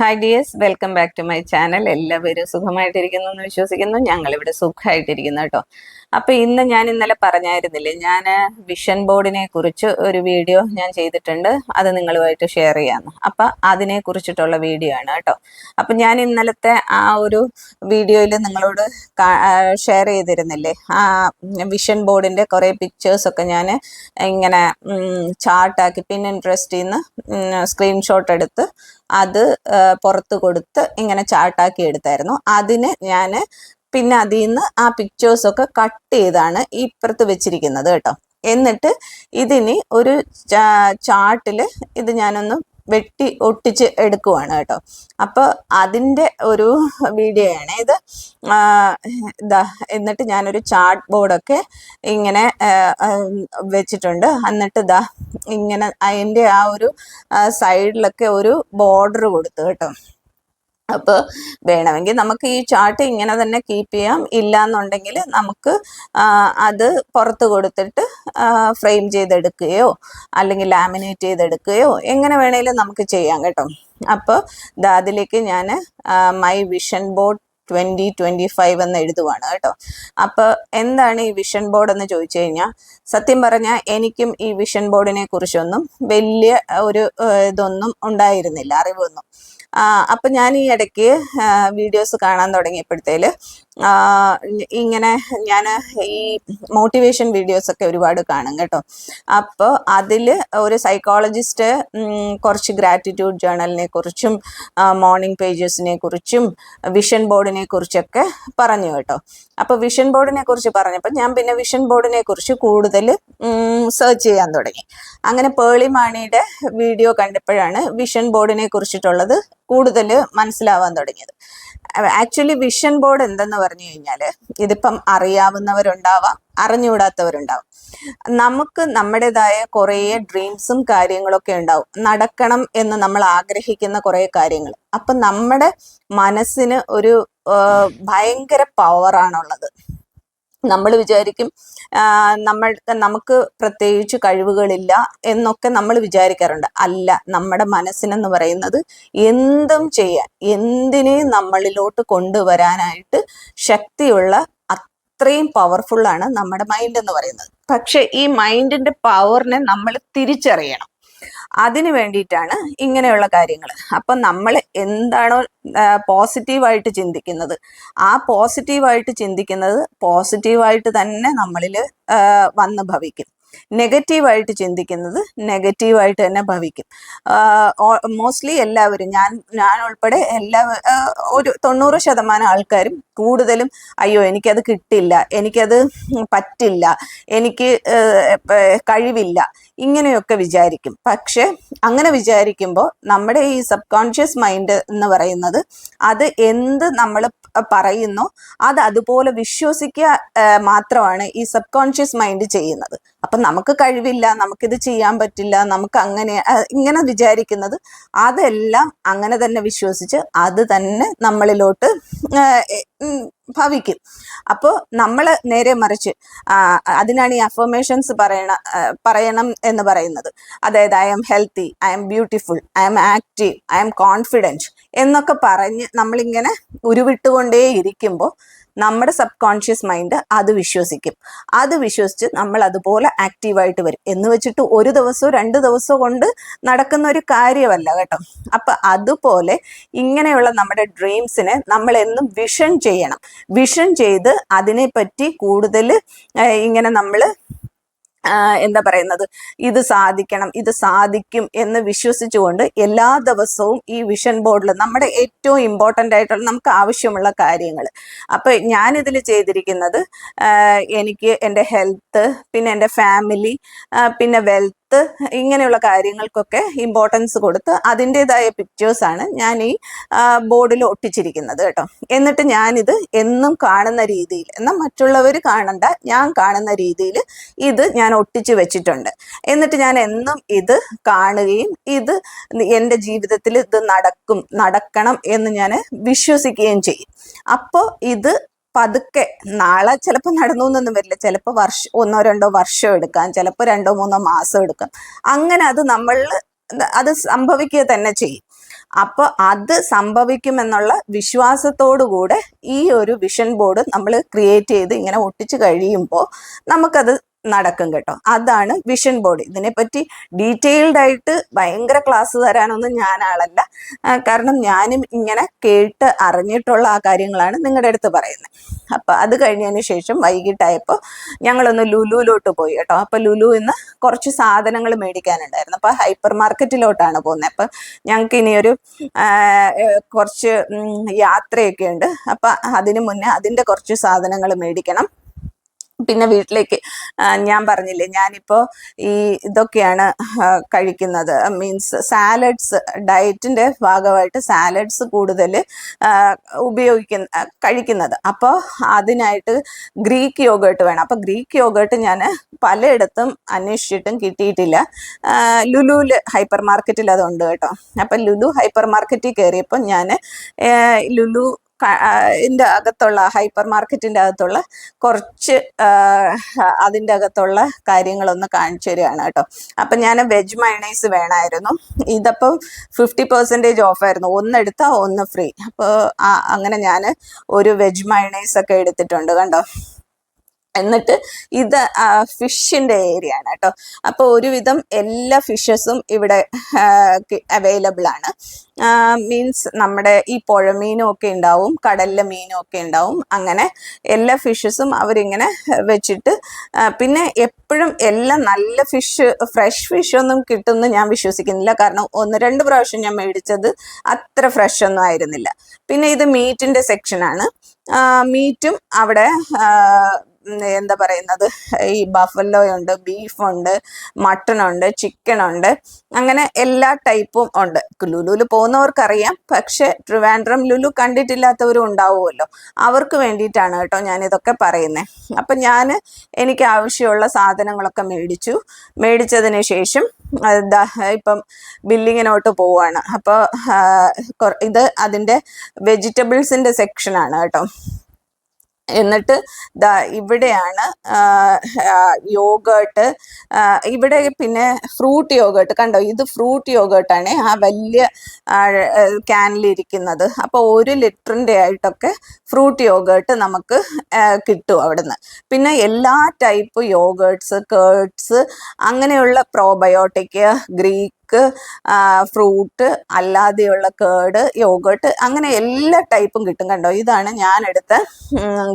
Hi dears welcome back to my channel എല്ലാവരും സുഖമായിട്ടിരിക്കുന്നു എന്ന് വിശ്വസിക്കുന്നു. ഞങ്ങൾ ഇവിടെ സുഖമായിട്ടിരിക്കുന്നു കേട്ടോ. അപ്പൊ ഇന്ന് ഞാൻ ഇന്നലെ പറഞ്ഞായിരുന്നില്ലേ ഞാൻ വിഷൻ ബോർഡിനെ കുറിച്ച് ഒരു വീഡിയോ ഞാൻ ചെയ്തിട്ടുണ്ട്. അത് നിങ്ങളുമായിട്ട് ഷെയർ ചെയ്യാന്ന്. അപ്പൊ അതിനെ കുറിച്ചിട്ടുള്ള വീഡിയോ ആണ് കേട്ടോ. അപ്പൊ ഞാൻ ഇന്നലത്തെ ആ ഒരു വീഡിയോയിൽ നിങ്ങളോട് ഷെയർ ചെയ്തിരുന്നില്ലേ ആ വിഷൻ ബോർഡിന്റെ കുറെ പിക്ചേഴ്സ് ഒക്കെ ഞാൻ ഇങ്ങനെ ചാർട്ടാക്കി പിൻ ഇൻട്രസ്റ്റിൽ നിന്ന് സ്ക്രീൻഷോട്ട് എടുത്ത് അത് പുറത്ത് കൊടുത്ത് ഇങ്ങനെ ചാട്ടാക്കി എടുത്തായിരുന്നു. അതിന് ഞാൻ പിന്നെ അതിൽ നിന്ന് ആ പിക്ചേഴ്സൊക്കെ കട്ട് ചെയ്താണ് ഇപ്പുറത്ത് വെച്ചിരിക്കുന്നത് കേട്ടോ. എന്നിട്ട് ഇതിനി ഒരു ചാർട്ടിൽ ഇത് ഞാനൊന്ന് വെട്ടി ഒട്ടിച്ച് എടുക്കുവാണ് കേട്ടോ. അപ്പോൾ അതിന്റെ ഒരു വീഡിയോ ആണ് ഇത് ഇതാ എന്നിട്ട് ഞാനൊരു ചാർട്ട് ബോർഡൊക്കെ ഇങ്ങനെ വെച്ചിട്ടുണ്ട്. എന്നിട്ട് ഇതാ ഇങ്ങനെ അതിന്റെ ആ ഒരു സൈഡിലൊക്കെ ഒരു ബോർഡർ കൊടുത്തു കേട്ടോ. അപ്പോൾ വേണമെങ്കിൽ നമുക്ക് ഈ ചാർട്ട് ഇങ്ങനെ തന്നെ കീപ്പ് ചെയ്യാം. ഇല്ല എന്നുണ്ടെങ്കിൽ നമുക്ക് അത് പുറത്ത് കൊടുത്തിട്ട് ഫ്രെയിം ചെയ്തെടുക്കുകയോ അല്ലെങ്കിൽ ലാമിനേറ്റ് ചെയ്തെടുക്കുകയോ എങ്ങനെ വേണേലും നമുക്ക് ചെയ്യാം കേട്ടോ. അപ്പോൾ അതിലേക്ക് ഞാൻ my vision board twenty twenty five എന്ന് എഴുതുവാണ് കേട്ടോ. അപ്പോൾ എന്താണ് ഈ വിഷൻ ബോർഡ് എന്ന് ചോദിച്ചു കഴിഞ്ഞാൽ സത്യം പറഞ്ഞാൽ എനിക്കും ഈ വിഷൻ ബോർഡിനെ കുറിച്ചൊന്നും വലിയ ഒരു ഇതൊന്നും ഉണ്ടായിരുന്നില്ല അറിവൊന്നും. അപ്പൊ ഞാൻ ഈ ഇടയ്ക്ക് വീഡിയോസ് കാണാൻ തുടങ്ങിയപ്പോഴത്തേൽ ഇങ്ങനെ ഞാൻ ഈ മോട്ടിവേഷൻ വീഡിയോസ് ഒക്കെ ഒരുപാട് കാണും കേട്ടോ. അപ്പോൾ അതിൽ ഒരു സൈക്കോളജിസ്റ്റ് കുറച്ച് ഗ്രാറ്റിറ്റ്യൂഡ് ജേണലിനെ കുറിച്ചും മോർണിംഗ് പേജസിനെ കുറിച്ചും വിഷൻ ബോർഡിനെ കുറിച്ചൊക്കെ പറഞ്ഞു കേട്ടോ. അപ്പോൾ വിഷൻ ബോർഡിനെ കുറിച്ച് പറഞ്ഞപ്പോൾ ഞാൻ പിന്നെ വിഷൻ ബോർഡിനെ കുറിച്ച് കൂടുതൽ സെർച്ച് ചെയ്യാൻ തുടങ്ങി. അങ്ങനെ പേളി മാണിയുടെ വീഡിയോ കണ്ടപ്പോഴാണ് വിഷൻ ബോർഡിനെ കുറിച്ചിട്ടുള്ളത് കൂടുതൽ മനസ്സിലാവാൻ തുടങ്ങിയത്. ആക്ച്വലി വിഷൻ ബോർഡ് എന്തെന്ന് പറഞ്ഞു കഴിഞ്ഞാൽ ഇതിപ്പം അറിയാവുന്നവരുണ്ടാവാം അറിഞ്ഞുകൂടാത്തവരുണ്ടാവും. നമുക്ക് നമ്മുടേതായ കുറേ ഡ്രീംസും കാര്യങ്ങളൊക്കെ ഉണ്ടാവും. നടക്കണം എന്ന് നമ്മൾ ആഗ്രഹിക്കുന്ന കുറേ കാര്യങ്ങൾ. അപ്പം നമ്മുടെ മനസ്സിന് ഒരു ഭയങ്കര പവറാണുള്ളത് നമ്മൾ വിചാരിക്കും നമ്മൾക്ക് നമ്മൾ നമുക്ക് പ്രത്യേകിച്ച് കഴിവുകളില്ല എന്നൊക്കെ നമ്മൾ വിചാരിക്കാറുണ്ട്. അല്ല നമ്മുടെ മനസ്സിനെന്ന് പറയുന്നത് എന്തും ചെയ്യാൻ എന്തിനേയും നമ്മളിലോട്ട് കൊണ്ടുവരാനായിട്ട് ശക്തിയുള്ള അത്രയും പവർഫുള്ളാണ് നമ്മുടെ മൈൻഡ് എന്ന് പറയുന്നത്. പക്ഷെ ഈ മൈൻഡിന്റെ പവറിനെ നമ്മൾ തിരിച്ചറിയണം. അതിന് വേണ്ടിയിട്ടാണ് ഇങ്ങനെയുള്ള കാര്യങ്ങൾ അപ്പം നമ്മൾ എന്താണോ പോസിറ്റീവായിട്ട് ചിന്തിക്കുന്നത്. ആ പോസിറ്റീവായിട്ട് ചിന്തിക്കുന്നത് പോസിറ്റീവായിട്ട് തന്നെ നമ്മളിൽ വന്ന് ഭവിക്കും. നെഗറ്റീവായിട്ട് ചിന്തിക്കുന്നത് നെഗറ്റീവായിട്ട് തന്നെ ഭവിക്കും. മോസ്റ്റ്ലി എല്ലാവരും ഞാൻ ഞാൻ ഉൾപ്പെടെ എല്ലാ ഒരു തൊണ്ണൂറ് ശതമാനം ആൾക്കാരും കൂടുതലും അയ്യോ എനിക്കത് കിട്ടില്ല എനിക്കത് പറ്റില്ല എനിക്ക് കഴിവില്ല ഇങ്ങനെയൊക്കെ വിചാരിക്കും. പക്ഷെ അങ്ങനെ വിചാരിക്കുമ്പോൾ നമ്മുടെ ഈ സബ് കോൺഷ്യസ് മൈൻഡ് എന്ന് പറയുന്നത് അത് എന്ത് നമ്മൾ പറയുന്നു അത് അതുപോലെ വിശ്വസിക്കുക മാത്രമാണ് ഈ സബ് കോൺഷ്യസ് മൈൻഡ് ചെയ്യുന്നത്. അപ്പൊ നമുക്ക് കഴിവില്ല നമുക്കിത് ചെയ്യാൻ പറ്റില്ല നമുക്ക് അങ്ങനെ ഇങ്ങനെ വിചാരിക്കുന്നത് അതെല്ലാം അങ്ങനെ തന്നെ വിശ്വസിച്ച് അത് തന്നെ നമ്മളിലോട്ട് ഭവിക്കും. അപ്പോൾ നമ്മൾ നേരെ മറിച്ച് അതിനാണ് ഈ അഫർമേഷൻസ് പറയണ പറയണം എന്ന് പറയുന്നത്. അതായത് I am healthy I am beautiful I am active I am confident എന്നൊക്കെ പറഞ്ഞ് നമ്മളിങ്ങനെ ഉരുവിട്ടുകൊണ്ടേ ഇരിക്കുമ്പോൾ നമ്മുടെ സബ് കോൺഷ്യസ് മൈൻഡ് അത് വിശ്വസിക്കും. അത് വിശ്വസിച്ച് നമ്മൾ അതുപോലെ ആക്റ്റീവായിട്ട് വരും. എന്ന് വെച്ചിട്ട് ഒരു ദിവസവും രണ്ട് ദിവസവും കൊണ്ട് നടക്കുന്ന ഒരു കാര്യമല്ല കേട്ടോ. അപ്പം അതുപോലെ ഇങ്ങനെയുള്ള നമ്മുടെ ഡ്രീംസിനെ നമ്മൾ എന്നും വിഷൻ ചെയ്യണം. വിഷൻ ചെയ്ത് അതിനെപ്പറ്റി കൂടുതൽ ഇങ്ങനെ നമ്മൾ എന്താ പറയുന്നത്? ഇത് സാധിക്കണം ഇത് സാധിക്കും എന്ന് വിശ്വസിച്ചുകൊണ്ട് എല്ലാ ദിവസവും ഈ വിഷൻ ബോർഡിൽ നമ്മുടെ ഏറ്റവും ഇമ്പോർട്ടന്റ് ആയിട്ടുള്ള നമുക്ക് ആവശ്യമുള്ള കാര്യങ്ങൾ. അപ്പോൾ ഞാനിതിൽ ചെയ്തിരിക്കുന്നത് എനിക്ക് എന്റെ ഹെൽത്ത് പിന്നെ എന്റെ ഫാമിലി പിന്നെ വെൽത്ത് ഇങ്ങനെയുള്ള കാര്യങ്ങൾക്കൊക്കെ ഇമ്പോർട്ടൻസ് കൊടുത്ത് അതിന്റെതായ പിക്ചേഴ്സാണ് ഞാൻ ഈ ബോർഡിൽ ഒട്ടിച്ചിരിക്കുന്നത് കേട്ടോ. എന്നിട്ട് ഞാനിത് എന്നും കാണുന്ന രീതിയിൽ എന്നാൽ മറ്റുള്ളവർ കാണണ്ട ഞാൻ കാണുന്ന രീതിയിൽ ഇത് ഞാൻ ഒട്ടിച്ചു വെച്ചിട്ടുണ്ട്. എന്നിട്ട് ഞാൻ എന്നും ഇത് കാണുകയും ഇത് എന്റെ ജീവിതത്തിൽ ഇത് നടക്കും നടക്കണം എന്ന് ഞാൻ വിശ്വസിക്കുകയും ചെയ്യും. അപ്പോൾ ഇത് പതുക്കെ. നാളെ ചിലപ്പോൾ നടന്നു എന്നൊന്നും വരില്ല. ചിലപ്പോൾ വർഷം ഒന്നോ രണ്ടോ വർഷം എടുക്കാം. ചിലപ്പോൾ രണ്ടോ മൂന്നോ മാസം എടുക്കാം. അങ്ങനെ അത് നമ്മൾ അത് സംഭവിക്കുക തന്നെ ചെയ്യും. അപ്പോൾ അത് സംഭവിക്കുമെന്നുള്ള വിശ്വാസത്തോടു കൂടെ ഈ ഒരു വിഷൻ ബോർഡ് നമ്മൾ ക്രിയേറ്റ് ചെയ്ത് ഇങ്ങനെ ഒട്ടിച്ചു കഴിയുമ്പോൾ നമുക്കത് നടക്കും കേട്ടോ. അതാണ് വിഷൻ ബോർഡ് ഇതിനെപ്പറ്റി ഡീറ്റെയിൽഡ് ആയിട്ട് ഭയങ്കര ക്ലാസ് തരാനൊന്നും ഞാൻ ആളല്ല കാരണം ഞാനും ഇങ്ങനെ കേട്ട് അറിഞ്ഞിട്ടുള്ള ആ കാര്യങ്ങളാണ് നിങ്ങളുടെ അടുത്ത് പറയുന്നത്. അപ്പൊ അത് കഴിഞ്ഞതിന് ശേഷം വൈകിട്ടായപ്പോൾ ഞങ്ങളൊന്ന് ലുലുവിലോട്ട് പോയി കേട്ടോ. അപ്പൊ ലുലു ഇന്ന് കുറച്ച് സാധനങ്ങൾ മേടിക്കാനുണ്ടായിരുന്നു. അപ്പൊ ഹൈപ്പർ മാർക്കറ്റിലോട്ടാണ് പോകുന്നത് അപ്പൊ ഞങ്ങൾക്ക് ഇനിയൊരു കുറച്ച് യാത്രയൊക്കെ ഉണ്ട്. അപ്പൊ അതിന് മുന്നേ അതിന്റെ കുറച്ച് സാധനങ്ങൾ മേടിക്കണം. പിന്നെ വീട്ടിലേക്ക് ഞാൻ പറഞ്ഞില്ലേ ഞാനിപ്പോൾ ഈ ഇതൊക്കെയാണ് കഴിക്കുന്നത്. മീൻസ് സാലഡ്സ് ഡയറ്റിന്റെ ഭാഗമായിട്ട് സാലഡ്സ് കൂടുതൽ ഉപയോഗിക്കുന്ന കഴിക്കുന്നത്. അപ്പോൾ അതിനായിട്ട് ഗ്രീക്ക് യോഗേട്ട് വേണം. അപ്പോൾ ഗ്രീക്ക് യോഗേട്ട് ഞാൻ പലയിടത്തും അന്വേഷിച്ചിട്ടും കിട്ടിയിട്ടില്ല. ലുലുൽ ഹൈപ്പർ മാർക്കറ്റിൽ അതുണ്ട് കേട്ടോ. അപ്പം ലുലു ഹൈപ്പർ മാർക്കറ്റിൽ കയറിയപ്പോൾ ഞാൻ ലുലു ഇതിന്റെ അകത്തുള്ള ഹൈപ്പർ മാർക്കറ്റിന്റെ അകത്തുള്ള കുറച്ച് അതിന്റെ അകത്തുള്ള കാര്യങ്ങളൊന്ന് കാണിച്ചു തരികയാണ് കേട്ടോ. അപ്പം ഞാൻ വെജ് മയണൈസ് വേണമായിരുന്നു ഇതപ്പം ഫിഫ്റ്റി പെർസെന്റേജ് ഓഫായിരുന്നു ഒന്ന് എടുത്താൽ ഒന്ന് ഫ്രീ. അപ്പോൾ അങ്ങനെ ഞാൻ ഒരു വെജ് മയണൈസ് ഒക്കെ എടുത്തിട്ടുണ്ട് കണ്ടോ. എന്നിട്ട് ഇത് ഫിഷിന്റെ ഏരിയ ആണ് കേട്ടോ. അപ്പോൾ ഒരുവിധം എല്ലാ ഫിഷസും ഇവിടെ അവൈലബിൾ ആണ്. മീൻസ് നമ്മുടെ ഈ പുഴമീനും ഒക്കെ ഉണ്ടാവും കടലിലെ മീനും ഒക്കെ ഉണ്ടാവും. അങ്ങനെ എല്ലാ ഫിഷസും അവരിങ്ങനെ വെച്ചിട്ട് പിന്നെ എപ്പോഴും എല്ലാം നല്ല ഫിഷ് ഫ്രഷ് ഫിഷ് ഒന്നും കിട്ടുമെന്ന് ഞാൻ വിശ്വസിക്കുന്നില്ല. കാരണം ഒന്ന് രണ്ട് പ്രാവശ്യം ഞാൻ മേടിച്ചത് അത്ര ഫ്രഷ് ഒന്നും ആയിരുന്നില്ല. പിന്നെ ഇത് മീറ്റിന്റെ സെക്ഷനാണ് മീറ്റും അവിടെ എന്താ പറയുന്നത്? ഈ ബഫല്ലോ ഉണ്ട് ബീഫുണ്ട് ചിക്കൻ ഉണ്ട് അങ്ങനെ എല്ലാ ടൈപ്പും ഉണ്ട്. ലുലുവിൽ പോകുന്നവർക്കറിയാം. പക്ഷെ ട്രിവാൻഡ്രം ലുലു കണ്ടിട്ടില്ലാത്തവരും ഉണ്ടാവുമല്ലോ. അവർക്ക് വേണ്ടിയിട്ടാണ് കേട്ടോ ഞാൻ ഇതൊക്കെ പറയുന്നത് അപ്പം ഞാൻ എനിക്ക് ആവശ്യമുള്ള സാധനങ്ങളൊക്കെ മേടിച്ചു. മേടിച്ചതിന് ശേഷം ഇപ്പം ബില്ലിങ്ങിനോട്ട് പോവാണ്. അപ്പോൾ ഇത് അതിന്റെ വെജിറ്റബിൾസിന്റെ സെക്ഷനാണ് കേട്ടോ. എന്നിട്ട് ദാ ഇവിടെയാണ് യോഗേട്ട് ഇവിടെ പിന്നെ ഫ്രൂട്ട് യോഗേട്ട്. കണ്ടോ ഇത് ഫ്രൂട്ട് യോഗേട്ടാണ് ആ വലിയ ക്യാനിലിരിക്കുന്നത് അപ്പോൾ ഒരു ലിറ്ററിന്റെ ആയിട്ടൊക്കെ ഫ്രൂട്ട് യോഗേട്ട് നമുക്ക് കിട്ടും അവിടുന്ന്. പിന്നെ എല്ലാ ടൈപ്പ് യോഗേട്ട്സ് കേർഡ്സ് അങ്ങനെയുള്ള പ്രോബയോട്ടിക് ഗ്രീക്ക് ഫ്രൂട്ട് അല്ലാതെയുള്ള കേട് യോഗേട്ട് അങ്ങനെ എല്ലാ ടൈപ്പും കിട്ടും കണ്ടോ? ഇതാണ് ഞാൻ എടുത്ത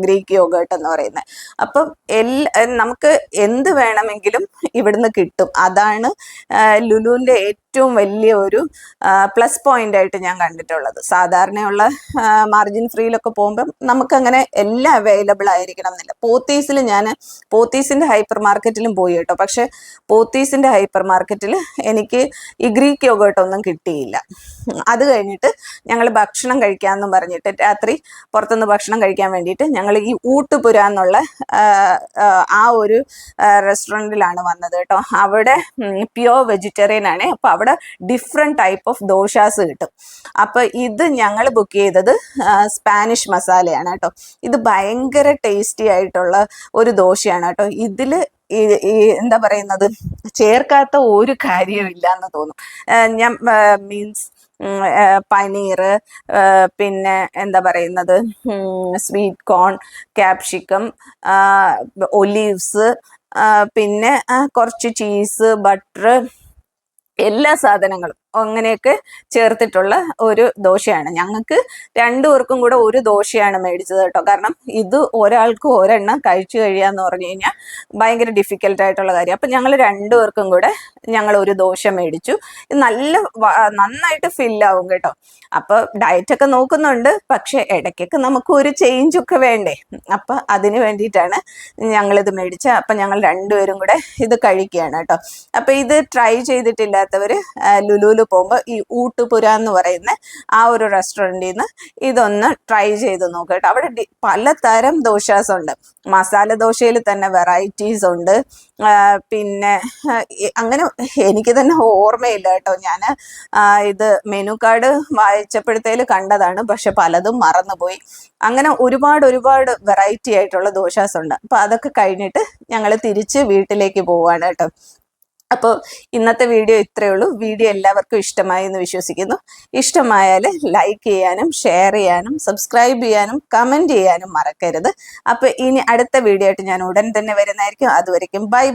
ഗ്രീക്ക് യോഗേട്ട് എന്ന് പറയുന്നത്. അപ്പം എല്ലാ നമുക്ക് എന്ത് വേണമെങ്കിലും ഇവിടുന്ന് കിട്ടും. അതാണ് ലുലുവിന്റെ ഏറ്റവും വലിയ ഒരു പ്ലസ് പോയിന്റ് ആയിട്ട് ഞാൻ കണ്ടിട്ടുള്ളത്. സാധാരണയുള്ള മാർജിൻ ഫ്രീയിലൊക്കെ പോകുമ്പം നമുക്കങ്ങനെ എല്ലാം അവൈലബിൾ ആയിരിക്കണം എന്നില്ല. പോത്തീസിൽ ഞാൻ പോത്തീസിന്റെ ഹൈപ്പർ മാർക്കറ്റിലും പോയി കേട്ടോ. പക്ഷെ പോത്തീസിന്റെ ഹൈപ്പർ മാർക്കറ്റിൽ എനിക്ക് ഈ ഗ്രീക്ക് യോഗോട്ടൊന്നും കിട്ടിയില്ല. അത് കഴിഞ്ഞിട്ട് ഞങ്ങൾ ഭക്ഷണം കഴിക്കാമെന്നും പറഞ്ഞിട്ട് രാത്രി പുറത്തുനിന്ന് ഭക്ഷണം കഴിക്കാൻ വേണ്ടിയിട്ട് ഞങ്ങൾ ഈ ഊട്ടുപുര എന്നുള്ള ആ, ഒരു റെസ്റ്റോറന്റിലാണ് വന്നത് കേട്ടോ. അവിടെ പ്യുവർ വെജിറ്റേറിയൻ ആണ്. അപ്പോൾ ഡിഫറെന്റ് ടൈപ്പ് ഓഫ് ദോശാസ് കിട്ടും. അപ്പോൾ ഇത് ഞങ്ങൾ ബുക്ക് ചെയ്തത് സ്പാനിഷ് മസാലയാണ് കേട്ടോ. ഇത് ഭയങ്കര ടേസ്റ്റി ആയിട്ടുള്ള ഒരു ദോശയാണ് കേട്ടോ. ഇതിൽ എന്താ പറയുന്നത്? ചേർക്കാത്ത ഒരു കാര്യമില്ല എന്ന് തോന്നും. ഞാൻ മീൻസ് പനീർ പിന്നെ എന്താ പറയുന്നത്? സ്വീറ്റ് കോൺ ക്യാപ്സിക്കം ഒലീവ്സ് പിന്നെ കുറച്ച് ചീസ് ബട്ടർ എല്ലാ സാധനങ്ങളും. അങ്ങനെയൊക്കെ ചേർത്തിട്ടുള്ള ഒരു ദോശയാണ്. ഞങ്ങൾക്ക് രണ്ടു പേർക്കും കൂടെ ഒരു ദോശയാണ് മേടിച്ചത് കേട്ടോ. കാരണം ഇത് ഒരാൾക്ക് ഒരെണ്ണം കഴിച്ചു കഴിയുക എന്ന് പറഞ്ഞു കഴിഞ്ഞാൽ ഭയങ്കര ഡിഫിക്കൽട്ട് ആയിട്ടുള്ള കാര്യം. അപ്പം ഞങ്ങൾ രണ്ടു പേർക്കും കൂടെ ഞങ്ങൾ ഒരു ദോശ മേടിച്ചു. ഇത് നല്ല നന്നായിട്ട് ഫില്ലാവും കേട്ടോ. അപ്പോൾ ഡയറ്റൊക്കെ നോക്കുന്നുണ്ട്. പക്ഷെ ഇടയ്ക്കൊക്കെ നമുക്ക് ഒരു ചേഞ്ചൊക്കെ വേണ്ടേ? അപ്പം അതിന് വേണ്ടിയിട്ടാണ് ഞങ്ങളിത് മേടിച്ചത്. അപ്പം ഞങ്ങൾ രണ്ടുപേരും കൂടെ ഇത് കഴിക്കുകയാണ് കേട്ടോ. അപ്പം ഇത് ട്രൈ ചെയ്തിട്ടില്ലാത്തവർ ലുലുവിൽ പോകുമ്പോൾ ഈ ഊട്ടുപുര എന്ന് പറയുന്ന ആ ഒരു റെസ്റ്റോറന്റിൽ നിന്ന് ഇതൊന്ന് ട്രൈ ചെയ്ത് നോക്കുക കേട്ടോ. അവിടെ പലതരം ദോശാസ് ഉണ്ട് മസാല ദോശയിൽ തന്നെ വെറൈറ്റീസ് ഉണ്ട്. പിന്നെ അങ്ങനെ എനിക്ക് തന്നെ ഓർമ്മയില്ല കേട്ടോ. ഞാൻ ഇത് മെനു കാർഡ് വായിച്ചപ്പോഴത്തേൽ കണ്ടതാണ്. പക്ഷെ പലതും മറന്നുപോയി. അങ്ങനെ ഒരുപാട് ഒരുപാട് വെറൈറ്റി ആയിട്ടുള്ള ദോശാസ് ഉണ്ട് അപ്പൊ അതൊക്കെ കഴിഞ്ഞിട്ട് ഞങ്ങൾ തിരിച്ച് വീട്ടിലേക്ക് പോവാണ് കേട്ടോ. അപ്പോൾ ഇന്നത്തെ വീഡിയോ ഇത്രയേ ഉള്ളൂ. വീഡിയോ എല്ലാവർക്കും ഇഷ്ടമായി എന്ന് വിശ്വസിക്കുന്നു. ഇഷ്ടമായാൽ ലൈക്ക് ചെയ്യാനും ഷെയർ ചെയ്യാനും സബ്സ്ക്രൈബ് ചെയ്യാനും കമന്റ് ചെയ്യാനും മറക്കരുത്. അപ്പോൾ ഇനി അടുത്ത വീഡിയോ ആയിട്ട് ഞാൻ ഉടൻ തന്നെ വരുന്നതായിരിക്കും. അതുവരേക്കും ബൈ